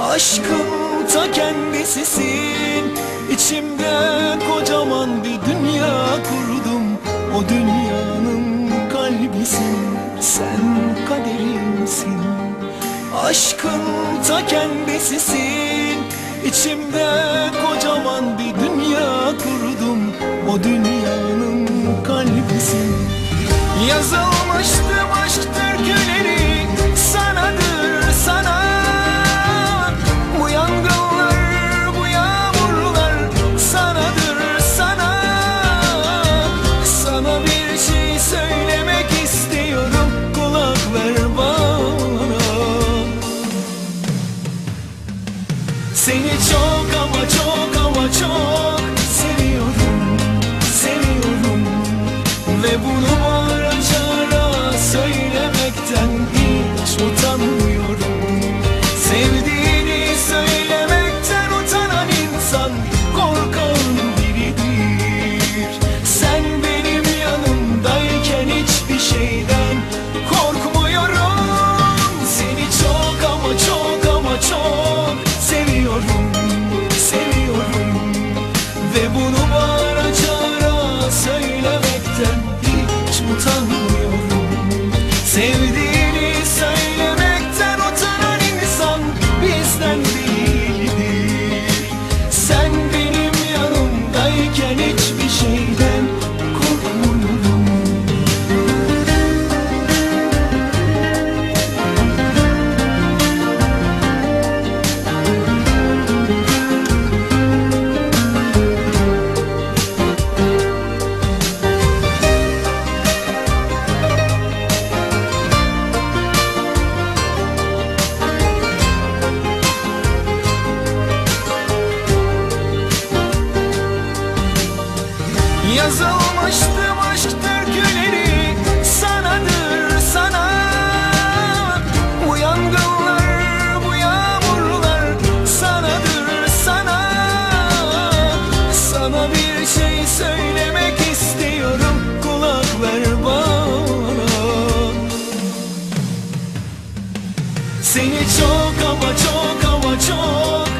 Aşkım ta kendisisin. İçimde kocaman bir dünya kurdum. O dünyanın kalbisin Sen kaderimsin. Aşkım ta kendisisin. İçimde kocaman bir dünya kurdum. O dünyanın kalbisin Yazılmıştım aşk türküleri. Yazılmıştım aşk türküleri. Sanadır sana. Bu yangınlar bu yağmurlar Sanadır sana. Sana bir şey söylemek istiyorum. Kulak ver bana. Seni çok ama çok ama çok